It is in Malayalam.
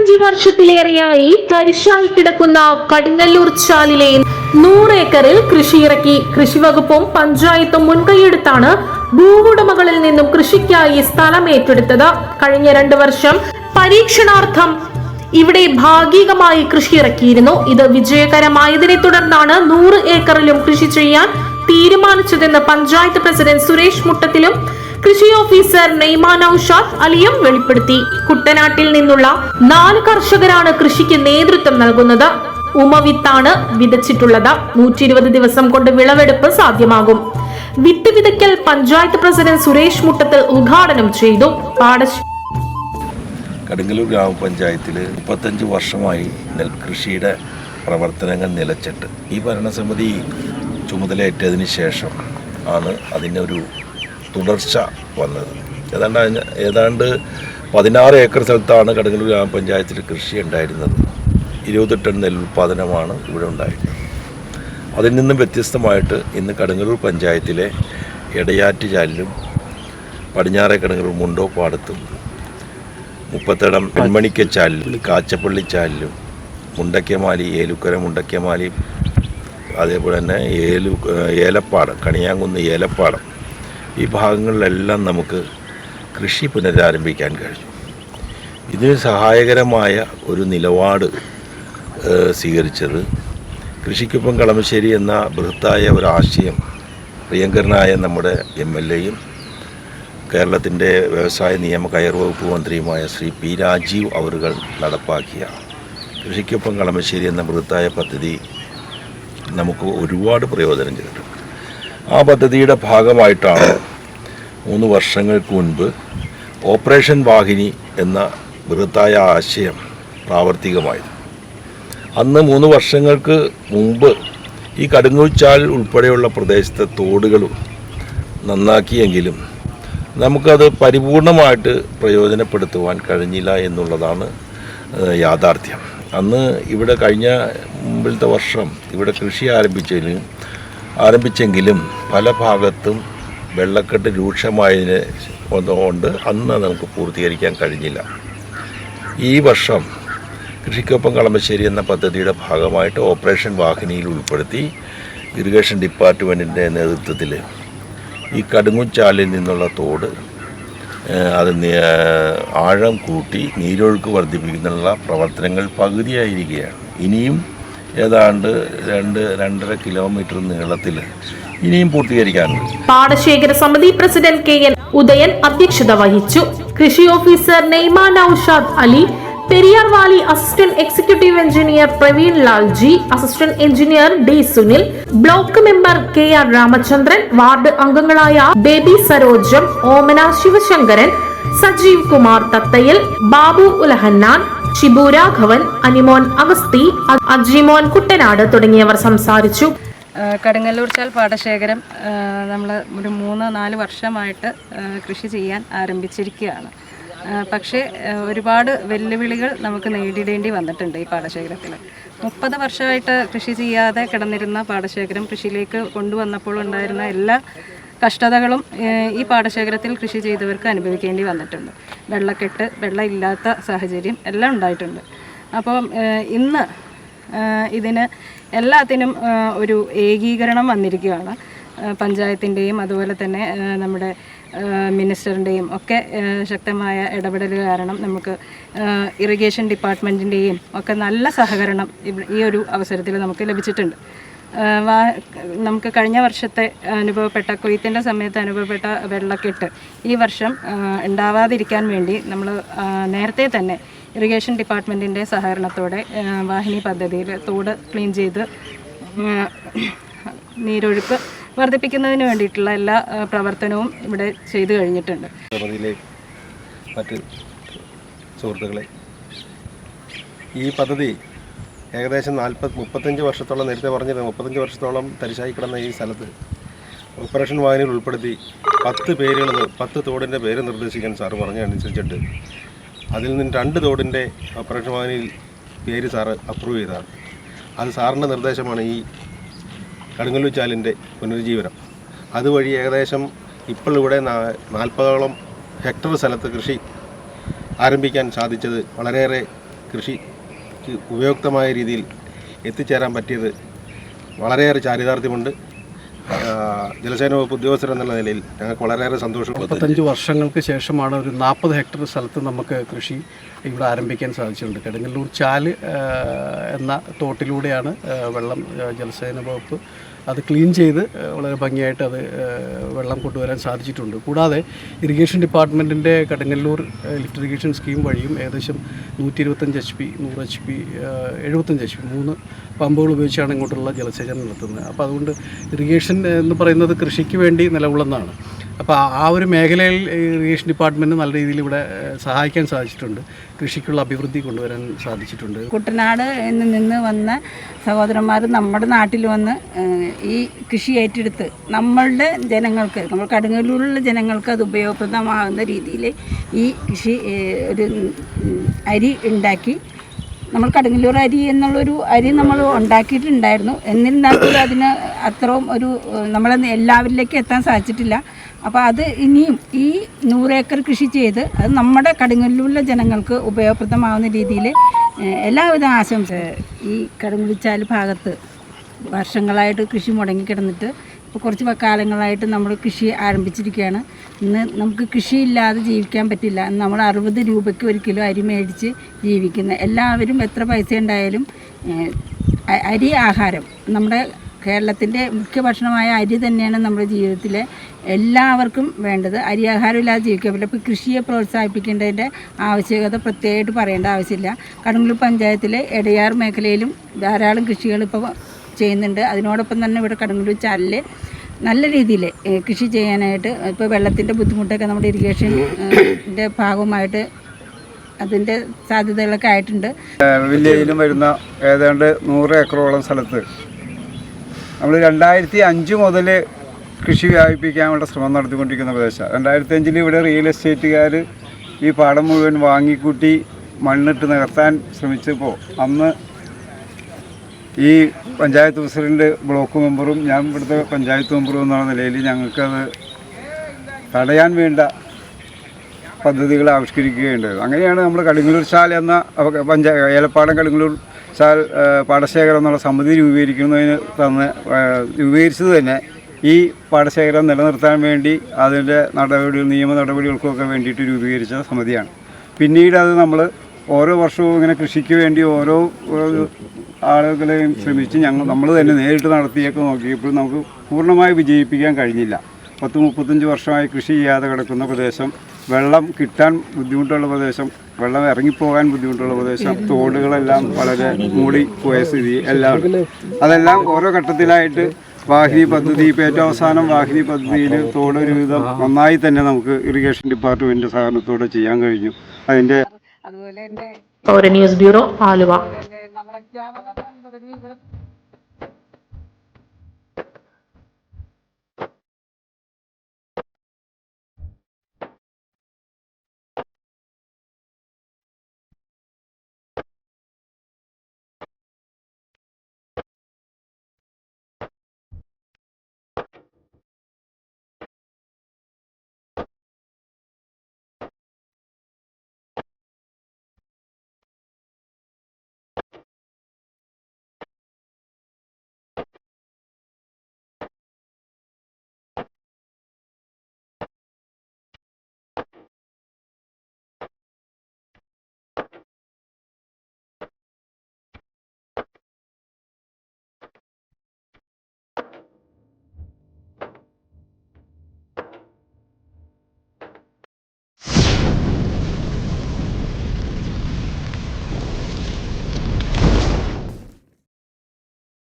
മുപ്പത്തിയഞ്ച് വർഷത്തിലേറെയായി തരിശായി കിടക്കുന്ന കടിങ്ങല്ലൂർ ചാലിലെ നൂറ് ഏക്കറിൽ കൃഷിയിറക്കി കൃഷിവകുപ്പും പഞ്ചായത്തും മുൻകൈയെടുത്താണ് ഭൂവുടമകളിൽ നിന്നും കൃഷിക്കായി സ്ഥലം ഏറ്റെടുത്തത്. കഴിഞ്ഞ രണ്ടു വർഷം പരീക്ഷണാർത്ഥം ഇവിടെ ഭാഗികമായി കൃഷി ഇറക്കിയിരുന്നു. ഇത് വിജയകരമായതിനെ തുടർന്നാണ് നൂറ് ഏക്കറിലും കൃഷി ചെയ്യാൻ തീരുമാനിച്ചതെന്ന് പഞ്ചായത്ത് പ്രസിഡന്റ് സുരേഷ് മുട്ടത്തിലും കൃഷി ഓഫീസർ നെയ്മാൻ ഔഷാദ് അലിയും വെളിപ്പെടുത്തി. കുട്ടനാട്ടിൽ നിന്നുള്ള നാല് കർഷകരാണ് കൃഷിക്ക് നേതൃത്വം നൽകുന്നത്. ഉമവിത്താണ് വിതച്ചിട്ടുള്ളത്. നൂറ്റി ഇരുപത് ദിവസം കൊണ്ട് വിളവെടുപ്പ് സാധ്യമാകും. വിത്ത് വിതയ്ക്കൽ പഞ്ചായത്ത് പ്രസിഡന്റ് സുരേഷ് മുട്ടത്തിൽ ഉദ്ഘാടനം ചെയ്തു. പാടശ കടുങ്ങല്ലൂർ ഗ്രാമപഞ്ചായത്തിൽ മുപ്പത്തഞ്ച് വർഷമായി നെൽകൃഷിയുടെ പ്രവർത്തനങ്ങൾ നിലച്ചിട്ട്. ഈ ഭരണസമിതി ചുമതലയേറ്റതിന് ശേഷം ആണ് അതിനൊരു തുടർച്ച വന്നത്. ഏതാണ്ട് ഏതാണ്ട് പതിനാറ് ഏക്കർ സ്ഥലത്താണ് കടുങ്ങല്ലൂർ ഗ്രാമപഞ്ചായത്തിൽ കൃഷി ഉണ്ടായിരുന്നത്. ഇരുപത് ടൺ നെല്ലുൽപാദനമാണ് ഇവിടെ ഉണ്ടായിരുന്നത്. അതിൽ നിന്നും വ്യത്യസ്തമായിട്ട് ഇന്ന് കടുങ്ങല്ലൂർ പഞ്ചായത്തിലെ എടയാറ്റ് ചാലിലും പടിഞ്ഞാറേ കടുങ്ങല്ലൂർ മുണ്ടോ പാടത്തും മുപ്പത്തടം പെൺമണിക്കച്ചാലിലും കാച്ചപ്പള്ളി ചാലിലും മുണ്ടക്കമാലി ഏലുക്കര മുണ്ടക്കമാലി അതേപോലെ തന്നെ ഏലു ഏലപ്പാടം കണിയാങ്കുന്ന് ഏലപ്പാടം ഈ ഭാഗങ്ങളിലെല്ലാം നമുക്ക് കൃഷി പുനരാരംഭിക്കാൻ കഴിഞ്ഞു. ഇതിന് സഹായകരമായ ഒരു നിലപാട് സ്വീകരിച്ചത് കൃഷിക്കൊപ്പം കളമശ്ശേരി എന്ന ബൃഹത്തായ ഒരാശയം പ്രിയങ്കരനായ നമ്മുടെ എം എൽ എയും കേരളത്തിന്റെ വ്യവസായ നിയമ കയർ വകുപ്പ് മന്ത്രിയുമായ ശ്രീ പി രാജീവ് അവറുകൾ നടപ്പാക്കിയ കൃഷിക്കൊപ്പം കളമശ്ശേരി എന്ന ബൃഹത്തായ പദ്ധതി നമുക്ക് ഒരുപാട് പ്രയോജനം ചെയ്തിട്ടുണ്ട്. ആ പദ്ധതിയുടെ ഭാഗമായിട്ടാണ് മൂന്ന് വർഷങ്ങൾക്ക് മുൻപ് ഓപ്പറേഷൻ വാഹിനി എന്ന ബൃഹത്തായ ആശയം പ്രാവർത്തികമായത്. അന്ന് മൂന്ന് വർഷങ്ങൾക്ക് മുമ്പ് ഈ കടുങ്ങൂച്ചാൽ ഉൾപ്പെടെയുള്ള പ്രദേശത്തെ തോടുകളും നന്നാക്കിയെങ്കിലും നമുക്കത് പരിപൂർണമായിട്ട് പ്രയോജനപ്പെടുത്തുവാൻ കഴിഞ്ഞില്ല എന്നുള്ളതാണ് യാഥാർത്ഥ്യം. അന്ന് ഇവിടെ കഴിഞ്ഞ മുമ്പിലത്തെ വർഷം ഇവിടെ കൃഷി ആരംഭിച്ചതിന് ആരംഭിച്ചെങ്കിലും പല ഭാഗത്തും വെള്ളക്കെട്ട് രൂക്ഷമായതിന് കൊണ്ട് അന്ന് നമുക്ക് പൂർത്തീകരിക്കാൻ കഴിഞ്ഞില്ല. ഈ വർഷം കൃഷിക്കൊപ്പം കളമശ്ശേരി എന്ന പദ്ധതിയുടെ ഭാഗമായിട്ട് ഓപ്പറേഷൻ വാഹിനിയിൽ ഉൾപ്പെടുത്തി ഇറിഗേഷൻ ഡിപ്പാർട്ട്മെന്റിന്റെ നേതൃത്വത്തിൽ ഈ കടുങ്ങുച്ചാലിൽ നിന്നുള്ള തോട് അത് ആഴം കൂട്ടി നീരൊഴുക്ക് വർദ്ധിപ്പിക്കുന്നതിനുള്ള പ്രവർത്തനങ്ങൾ പകുതിയായിരിക്കുകയാണ്. ഇനിയും ഏതാണ്ട് രണ്ട് രണ്ടര കിലോമീറ്റർ നീളത്തിൽ ഇനിയും പൂർത്തീകരിക്കാനുണ്ട്. പാടശേഖര സമിതി പ്രസിഡന്റ് കെ എൻ ഉദയൻ അധ്യക്ഷത വഹിച്ചു. കൃഷി officer Neiman Aushad Ali Periyar valley assistant executive engineer Praveen Lalji assistant engineer D Sunil block member K R Ramachandran ward അംഗങ്ങളായ ബേബി സരോജം ഓമന ശിവശങ്കരൻ സജീവ് കുമാർ തത്തയൽ ബാബു ഉലഹന്നാൻ ഷിബു രാഘവൻ അനിമോൻ അഗസ്തി അജിമോൻ കുട്ടനാട് തുടങ്ങിയവർ സംസാരിച്ചു. ആ, കടുങ്ങല്ലൂർ ചാൽ പാടശേഖരം നമ്മൾ ഒരു മൂന്ന് നാല് വർഷമായിട്ട് കൃഷി ചെയ്യാൻ ആരംഭിച്ചിരിക്കുകയാണ്. പക്ഷേ ഒരുപാട് വെല്ലുവിളികൾ നമുക്ക് നേരിടേണ്ടി വന്നിട്ടുണ്ട് ഈ പാടശേഖരത്തിൽ മുപ്പത് വർഷമായിട്ട് കൃഷി ചെയ്യാതെ കിടന്നിരുന്ന പാടശേഖരം കൃഷിയിലേക്ക് കൊണ്ടുവന്നപ്പോൾ ഉണ്ടായിരുന്ന എല്ലാ കഷ്ടതകളും ഈ പാടശേഖരത്തിൽ കൃഷി ചെയ്തവർക്ക് അനുഭവിക്കേണ്ടി വന്നിട്ടുണ്ട്. വെള്ളക്കെട്ട് വെള്ളം ഇല്ലാത്ത സാഹചര്യം എല്ലാം ഉണ്ടായിട്ടുണ്ട്. അപ്പം ഇന്ന് ഇതിന് എല്ലാത്തിനും ഒരു ഏകീകരണം വന്നിരിക്കുകയാണ്. പഞ്ചായത്തിന്റെയും അതുപോലെ തന്നെ നമ്മുടെ മിനിസ്റ്ററിന്റെയും ഒക്കെ ശക്തമായ ഇടപെടൽ കാരണം നമുക്ക് ഇറിഗേഷൻ ഡിപ്പാർട്ട്മെന്റിന്റെയും ഒക്കെ നല്ല സഹകരണം ഈ ഒരു അവസരത്തിൽ നമുക്ക് ലഭിച്ചിട്ടുണ്ട്. നമുക്ക് കഴിഞ്ഞ വർഷത്തെ അനുഭവപ്പെട്ട കൊയ്ത്തിന്റെ സമയത്ത് അനുഭവപ്പെട്ട വെള്ളക്കെട്ട് ഈ വർഷം ഉണ്ടാവാതിരിക്കാൻ വേണ്ടി നമ്മൾ നേരത്തെ തന്നെ ഇറിഗേഷൻ ഡിപ്പാർട്ട്മെന്റിന്റെ സഹകരണത്തോടെ വാഹിനി പദ്ധതിയിൽ തോട് ക്ലീൻ ചെയ്ത് നീരൊഴുക്ക് വർദ്ധിപ്പിക്കുന്നതിന് വേണ്ടിയിട്ടുള്ള എല്ലാ പ്രവർത്തനവും ഇവിടെ ചെയ്തു കഴിഞ്ഞിട്ടുണ്ട്. മറ്റ് സുഹൃത്തുക്കളെ ഈ പദ്ധതി ഏകദേശം നാൽപ്പത് മുപ്പത്തഞ്ച് വർഷത്തോളം നേരത്തെ പറഞ്ഞത് മുപ്പത്തഞ്ച് വർഷത്തോളം തരിശായി കിടന്ന ഈ സ്ഥലത്ത് ഓപ്പറേഷൻ വാഹനങ്ങൾ ഉൾപ്പെടുത്തി പത്ത് പേരുകൾ പത്ത് തോടിന്റെ പേര് നിർദ്ദേശിക്കാൻ സാറ് പറഞ്ഞതനുസരിച്ചിട്ട് അതിൽ നിന്ന് രണ്ട് തോടിന്റെ ഓപ്പറേഷൻ ഭവനിൽ പേര് സാറ് അപ്രൂവ് ചെയ്തതാണ്. അത് സാറിന്റെ നിർദ്ദേശമാണ് ഈ കടുങ്ങല്ലൂർ ചാലിന്റെ പുനരുജ്ജീവനം. അതുവഴി ഏകദേശം ഇപ്പോൾ ഇവിടെ നാൽപ്പതോളം ഹെക്ടർ സ്ഥലത്ത് കൃഷി ആരംഭിക്കാൻ സാധിച്ചത് വളരെയേറെ കൃഷിക്ക് ഉപയുക്തമായ രീതിയിൽ എത്തിച്ചേരാൻ പറ്റിയത് വളരെയേറെ ചാരിതാർത്ഥ്യമുണ്ട്. ജലസേന വകുപ്പ് ഉദ്യോഗസ്ഥർ എന്നുള്ള നിലയിൽ ഞങ്ങൾക്ക് വളരെയേറെ സന്തോഷം. മുപ്പത്തഞ്ച് വർഷങ്ങൾക്ക് ശേഷമാണ് ഒരു നാൽപ്പത് ഹെക്ടർ സ്ഥലത്ത് നമുക്ക് കൃഷി ഇവിടെ ആരംഭിക്കാൻ സാധിച്ചിട്ടുണ്ട്. കടുങ്ങല്ലൂർ ചാൽ എന്ന തോട്ടിലൂടെയാണ് വെള്ളം ജലസേന വകുപ്പ് അത് ക്ലീൻ ചെയ്ത് വളരെ ഭംഗിയായിട്ട് അത് വെള്ളം കൊണ്ടുവരാൻ സാധിച്ചിട്ടുണ്ട്. കൂടാതെ ഇറിഗേഷൻ ഡിപ്പാർട്ട്മെന്റിന്റെ കടങ്ങല്ലൂർ ലിഫ്റ്റ് ഇറിഗേഷൻ സ്കീം വഴിയും ഏകദേശം നൂറ്റി ഇരുപത്തഞ്ച് എച്ച് പി നൂറ് എച്ച് പി എഴുപത്തഞ്ച് എച്ച് പി മൂന്ന് പമ്പുകൾ ഉപയോഗിച്ചാണ് ഇങ്ങോട്ടുള്ള ജലസേചനം നടത്തുന്നത്. അപ്പോൾ അതുകൊണ്ട് ഇറിഗേഷൻ എന്ന് പറയുന്നത് കൃഷിക്ക് വേണ്ടി നിലകൊള്ളുന്നതാണ്. അപ്പോൾ ആ- ഒരു മേഖലയിൽ ഇറിഗേഷൻ ഡിപ്പാർട്ട്മെന്റ് നല്ല രീതിയിൽ ഇവിടെ സഹായിക്കാൻ സാധിച്ചിട്ടുണ്ട്. കൃഷിക്കുള്ള അഭിവൃദ്ധി കൊണ്ടുവരാൻ സാധിച്ചിട്ടുണ്ട്. കുട്ടനാട് എന്ന് നിന്ന് വന്ന സഹോദരന്മാർ നമ്മുടെ നാട്ടിൽ വന്ന് ഈ കൃഷി ഏറ്റെടുത്ത് നമ്മളുടെ ജനങ്ങൾക്ക് നമ്മൾ കടുങ്ങല്ലൂരിലുള്ള ജനങ്ങൾക്ക് അത് ഉപയോഗപ്രദമാകുന്ന രീതിയിൽ ഈ കൃഷി ഒരു അരി ഉണ്ടാക്കി നമ്മൾ കടുങ്ങല്ലൂർ അരി എന്നുള്ളൊരു അരി നമ്മൾ ഉണ്ടാക്കിയിട്ടുണ്ടായിരുന്നു. എന്നിരുന്നാൽ പോലും അതിന് അത്രയും ഒരു നമ്മളെ എല്ലാവരിലേക്കും എത്താൻ സാധിച്ചിട്ടില്ല. അപ്പോൾ അത് ഇനിയും ഈ നൂറേക്കർ കൃഷി ചെയ്ത് അത് നമ്മുടെ കടുങ്ങല്ലൂരിലെ ജനങ്ങൾക്ക് ഉപയോഗപ്രദമാവുന്ന രീതിയിൽ എല്ലാവിധ ആശംസ. ഈ കടുങ്ങുളിച്ചാൽ ഭാഗത്ത് വർഷങ്ങളായിട്ട് കൃഷി മുടങ്ങി കിടന്നിട്ട് ഇപ്പോൾ കുറച്ച് കാലങ്ങളായിട്ട് നമ്മൾ കൃഷി ആരംഭിച്ചിരിക്കുകയാണ്. ഇന്ന് നമുക്ക് കൃഷിയില്ലാതെ ജീവിക്കാൻ പറ്റില്ല. നമ്മൾ അറുപത് രൂപയ്ക്ക് ഒരു കിലോ അരി മേടിച്ച് ജീവിക്കുന്ന എല്ലാവരും എത്ര പൈസ ഉണ്ടായാലും അരി ആഹാരം നമ്മുടെ കേരളത്തിന്റെ മുഖ്യ ഭക്ഷണമായ അരി തന്നെയാണ് നമ്മുടെ ജീവിതത്തിൽ എല്ലാവർക്കും വേണ്ടത്. അരി ആഹാരം ഇല്ലാതെ ജീവിക്കാൻ പറ്റില്ല ഇപ്പോൾ കൃഷിയെ പ്രോത്സാഹിപ്പിക്കേണ്ടതിന്റെ ആവശ്യകത പ്രത്യേകമായിട്ട് പറയേണ്ട ആവശ്യമില്ല. കടങ്ങല്ലൂർ പഞ്ചായത്തിലെ എടയാർ മേഖലയിലും ധാരാളം കൃഷികൾ ഇപ്പോൾ ചെയ്യുന്നുണ്ട്. അതിനോടൊപ്പം തന്നെ ഇവിടെ കടങ്ങല്ലൂർ ചാലിൽ നല്ല രീതിയിൽ കൃഷി ചെയ്യാനായിട്ട് ഇപ്പോൾ വെള്ളത്തിന്റെ ബുദ്ധിമുട്ടൊക്കെ നമ്മുടെ ഇറിഗേഷന്റെ ഭാഗമായിട്ട് അതിന്റെ സാധ്യതകളൊക്കെ ആയിട്ടുണ്ട്. വില്ലേജിലും വരുന്ന ഏതാണ്ട് നൂറ് ഏക്കറോളം സ്ഥലത്ത് നമ്മൾ രണ്ടായിരത്തി അഞ്ച് മുതൽ കൃഷി വ്യാപിപ്പിക്കാനുള്ള ശ്രമം നടത്തിക്കൊണ്ടിരിക്കുന്ന പ്രദേശമാണ്. രണ്ടായിരത്തി അഞ്ചിൽ ഇവിടെ റിയൽ എസ്റ്റേറ്റുകാർ ഈ പാടം മുഴുവൻ വാങ്ങിക്കൂട്ടി മണ്ണിട്ട് നികത്താൻ ശ്രമിച്ചപ്പോൾ അന്ന് ഈ പഞ്ചായത്ത് പ്രസിഡന്റ് ബ്ലോക്ക് മെമ്പറും ഞാൻ ഇവിടുത്തെ പഞ്ചായത്ത് മെമ്പറും എന്നുള്ള നിലയിൽ ഞങ്ങൾക്കത് തടയാൻ വേണ്ട പദ്ധതികൾ ആവിഷ്കരിക്കുകയുണ്ടായത് അങ്ങനെയാണ് നമ്മൾ കടുങ്ങല്ലൂർ ശാല എന്ന പഞ്ചായ ഏലപ്പാടം കടുങ്ങല്ലൂർ ആ, പാടശേഖരം എന്നുള്ള സമിതി രൂപീകരിക്കുന്നതിന് തന്നെ രൂപീകരിച്ചത് തന്നെ ഈ പാടശേഖരം നിലനിർത്താൻ വേണ്ടി അതിന്റെ നടപടികൾ നിയമ നടപടികൾക്കൊക്കെ വേണ്ടിയിട്ട് രൂപീകരിച്ച സമിതിയാണ്. പിന്നീട് അത് നമ്മൾ ഓരോ വർഷവും ഇങ്ങനെ കൃഷിക്ക് വേണ്ടി ഓരോ ആളുകളെയും ശ്രമിച്ച് ഞങ്ങൾ നമ്മൾ തന്നെ നേരിട്ട് നടത്തിയൊക്കെ നോക്കിയപ്പോൾ നമുക്ക് പൂർണമായി വിജയിപ്പിക്കാൻ കഴിഞ്ഞില്ല. പത്ത് മുപ്പത്തഞ്ച് വർഷമായി കൃഷി ചെയ്യാതെ കിടക്കുന്ന പ്രദേശം വെള്ളം കിട്ടാൻ ബുദ്ധിമുട്ടുള്ള പ്രദേശം വെള്ളം ഇറങ്ങിപ്പോകാൻ ബുദ്ധിമുട്ടുള്ള പ്രദേശം തോടുകളെല്ലാം വളരെ മൂടി പോയ സ്ഥിതി എല്ലാം അതെല്ലാം ഓരോ ഘട്ടത്തിലായിട്ട് വാഹിനി പദ്ധതി ഇപ്പോൾ ഏറ്റവും അവസാനം വാഹിനി പദ്ധതിയിൽ തോടൊരുവിധം നന്നായി തന്നെ നമുക്ക് ഇറിഗേഷൻ ഡിപ്പാർട്ട്മെന്റ് സഹകരണത്തോടെ ചെയ്യാൻ കഴിഞ്ഞു. അതിന്റെ അതുപോലെ ന്യൂസ് ബ്യൂറോ ആലുവ. നമ്മുടെ